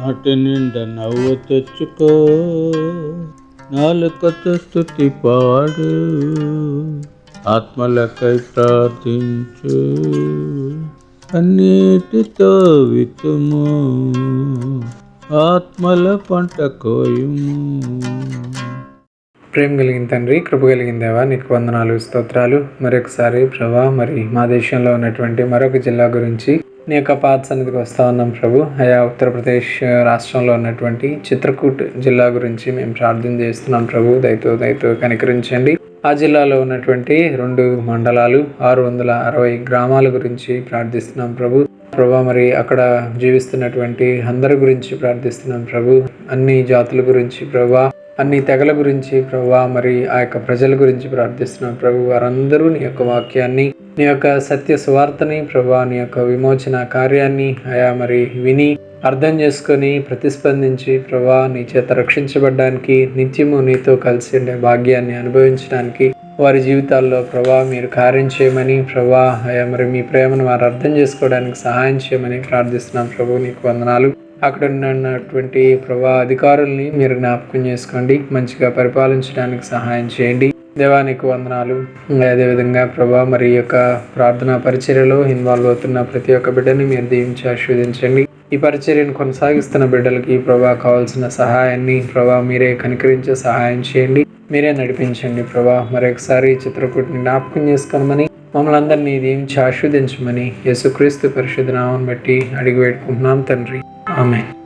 నాటి నిండా నవ్వు తెచ్చుకో. నాలుకతో స్థుతి పాడు. ఆత్మలకై ప్రార్థించు. అన్నిటితో వితుము ఆత్మల పంట కోయుము. ప్రేమ కలిగిన తండ్రి కృప కలిగిన దేవా నీకు వందనాలు స్తోత్రాలు. మరొకసారి ప్రభా మరి మా దేశంలో ఉన్నటువంటి మరొక జిల్లా గురించి నీ యొక్క పాత సన్నిధికి వస్తా ఉన్నాం ప్రభు. అయా ఉత్తరప్రదేశ్ రాష్ట్రంలో ఉన్నటువంటి చిత్రకూట్ జిల్లా గురించి మేము ప్రార్థన చేస్తున్నాం ప్రభు. దయతో దయతో కనికరించండి. ఆ జిల్లాలో ఉన్నటువంటి రెండు మండలాలు ఆరు వందల అరవై గ్రామాల గురించి ప్రార్థిస్తున్నాం ప్రభు. ప్రభా మరి అక్కడ జీవిస్తున్నటువంటి అందరి గురించి ప్రార్థిస్తున్నాం ప్రభు. అన్ని జాతుల గురించి ప్రభా అన్ని తెగల గురించి ప్రభా మరి ఆ యొక్క ప్రజల గురించి ప్రార్థిస్తున్నాం ప్రభు. వారందరూ నీ యొక్క వాక్యాన్ని నీ యొక్క సత్య సువార్తని ప్రభా నీ యొక్క విమోచన కార్యాన్ని ఆయా మరి విని అర్థం చేసుకొని ప్రతిస్పందించి ప్రభా నీ చేత రక్షించబడడానికి నిత్యము నీతో కలిసి ఉండే భాగ్యాన్ని అనుభవించడానికి వారి జీవితాల్లో ప్రభా మీరు కార్యం చేయమని ప్రభా అయా మరి మీ ప్రేమను వారు అర్థం చేసుకోవడానికి సహాయం చేయమని ప్రార్థిస్తున్నాం ప్రభు నీకు వందనాలు. అక్కడ ఉన్నటువంటి ప్రభా అధికారుల్ని మీరు జ్ఞాపకం చేసుకోండి మంచిగా పరిపాలించడానికి సహాయం చేయండి. దేవానికి వందనాలు. అదేవిధంగా ప్రభా మరి యొక్క ప్రార్థనా పరిచర్యలో ఇన్వాల్వ్ అవుతున్న ప్రతి ఒక్క బిడ్డని మీరు దీవించి ఆస్వాదించండి ఈ పరిచర్యను కొనసాగిస్తున్న బిడ్డలకి ప్రభా కావాల్సిన సహాయాన్ని ప్రభా మీరే కనికరించే సహాయం చేయండి. మీరే నడిపించండి ప్రభా. మరొకసారి చిత్రకూటిని జ్ఞాపకం చేసుకోమని మమ్మల్ని అందరినీ దీవించి ఆస్వాదించమని యేసుక్రీస్తు పరిశుద్ధ నామం బట్టి అడిగి పెట్టుకుంటున్నాం తండ్రి. ఆమె